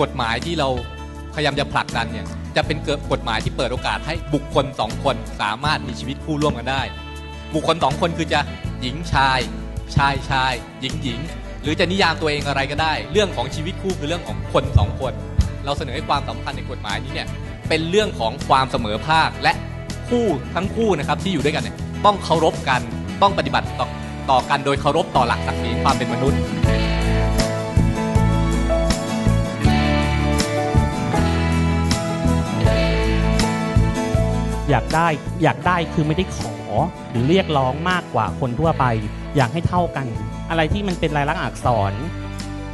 กฎหมายที่เราพยายามจะผลักดันเนี่ยจะเป็นเกิดกฎหมายที่เปิดโอกาสให้บุคคลสองคนสามารถมีชีวิตคู่ร่วมกันได้ บุคคลสองคนคือจะหญิงชาย ชายชาย หญิงหญิง หรือจะนิยามตัวเองอะไรก็ได้ เรื่องของชีวิตคู่คือเรื่องของคนสองคน เราเสนอให้ความสำคัญในกฎหมายนี้เนี่ยเป็นเรื่องของความเสมอภาคและคู่ทั้งคู่นะครับที่อยู่ด้วยกันเนี่ยต้องเคารพกันต้องปฏิบัติต่อต่อกันโดยเคารพต่อหลักศักดิ์ศรีความเป็นมนุษย์ อยากได้อยากได้คือไม่ได้ขอ หรือเรียกร้องมากกว่าคนทั่วไป อยากให้เท่ากัน อะไรที่มันเป็นลายลักษณ์อักษร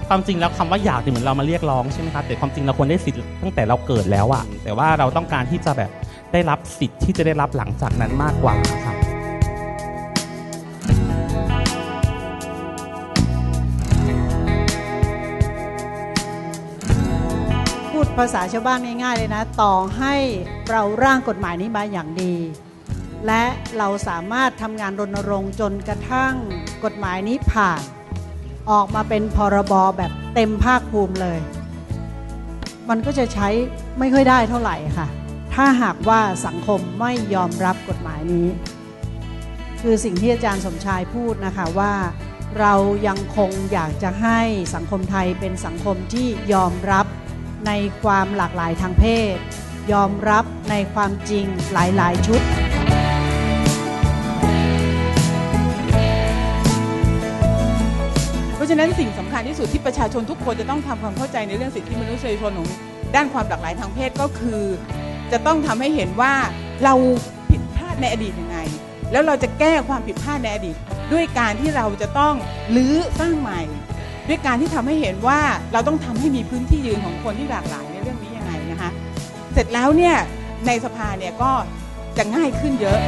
ความจริงแล้วคำว่าอยากเนี่ยเหมือนเรามาเรียกร้องใช่ไหมครับแต่ความจริงเราควรได้สิทธิ์ตั้งแต่เราเกิดแล้วอะแต่ว่าเราต้องการที่จะแบบได้รับสิทธิ์ที่จะได้รับหลังจากนั้นมากกว่าครับ ภาษาชาวบ้านง่ายๆเลยนะ ต่อให้เราร่างกฎหมายนี้มาอย่างดี และเราสามารถทำงานรณรงค์จนกระทั่งกฎหมายนี้ผ่าน ออกมาเป็นพรบแบบเต็มภาคภูมิเลย มันก็จะใช้ไม่ค่อยได้เท่าไหร่ค่ะ ถ้าหากว่าสังคมไม่ยอมรับกฎหมายนี้ คือสิ่งที่อาจารย์สมชายพูดนะคะว่าเรายังคงอยากจะให้สังคมไทยเป็นสังคมที่ยอมรับ ในความหลากหลายทางเพศ ยอมรับในความจริงหลายๆ ชุด เพราะฉะนั้นสิ่งสำคัญที่สุดที่ประชาชนทุกคนจะต้องทำความเข้าใจในเรื่องสิทธิมนุษยชนของด้านความหลากหลายทางเพศก็คือ จะต้องทำให้เห็นว่าเราผิดพลาดในอดีตยังไง แล้วเราจะแก้ความผิดพลาดในอดีต ด้วยการที่เราจะต้องรื้อสร้างใหม่ ด้วยการที่ทำให้เห็นว่าเราต้องทำให้มีพื้นที่ยืนของคนที่หลากหลายในเรื่องนี้ยังไงนะคะ เสร็จแล้วเนี่ยในสภาเนี่ยก็จะง่ายขึ้นเยอะ